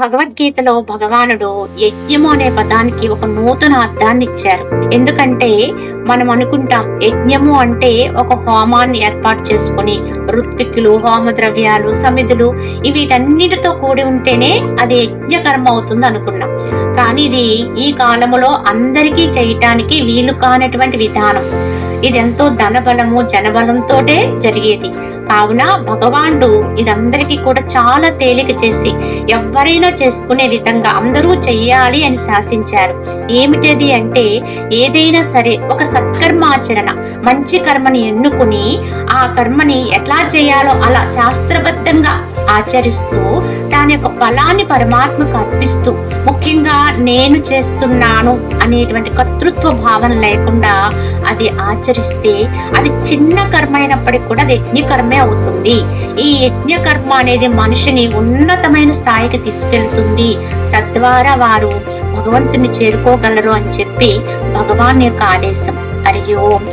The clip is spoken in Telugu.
భగవద్గీతలో భగవానుడు యజ్ఞము అనే పదానికి ఒక నూతన అర్థాన్ని ఇచ్చారు. ఎందుకంటే మనం అనుకుంటాం యజ్ఞము అంటే ఒక హోమాన్ని ఏర్పాటు చేసుకుని ఋత్విక్కులు హోమ ద్రవ్యాలు సమిధులు వీటన్నిటితో కూడి ఉంటేనే అది యజ్ఞ కర్మ అవుతుంది అనుకున్నాం. కానీ ఇది ఈ కాలములో అందరికీ చేయటానికి వీలు కానటువంటి విధానం. ఇది ఎంతో ధనబలము జనబలంతోటే జరిగేది. కావున భగవానుడు ఇదందరికీ కూడా చాలా తేలిక చేసి ఎవరైనా చేసుకునే విధంగా అందరూ చెయ్యాలి అని శాసించారు. ఏమిటది అంటే ఏదైనా సరే ఒక సత్కర్మ ఆచరణ మంచి కర్మని ఎన్నుకుని ఆ కర్మని ఎట్లా చేయాలో అలా శాస్త్రబద్ధంగా ఆచరిస్తూ దాని యొక్క ఫలాన్ని పరమాత్మకు అర్పిస్తూ ముఖ్యంగా నేను చేస్తున్నాను అనేటువంటి కర్తృత్వ భావన లేకుండా అది ఆచరిస్తే అది చిన్న కర్మ అయినప్పటికీ కూడా అది యజ్ఞకర్మే అవుతుంది. ఈ యజ్ఞకర్మ అనేది మనిషిని ఉన్నతమైన స్థాయికి తీసుకెళ్తుంది. తద్వారా వారు భగవంతుని చేరుకోగలరు అని చెప్పి భగవాన్ యొక్క ఆదేశం. హరి ఓం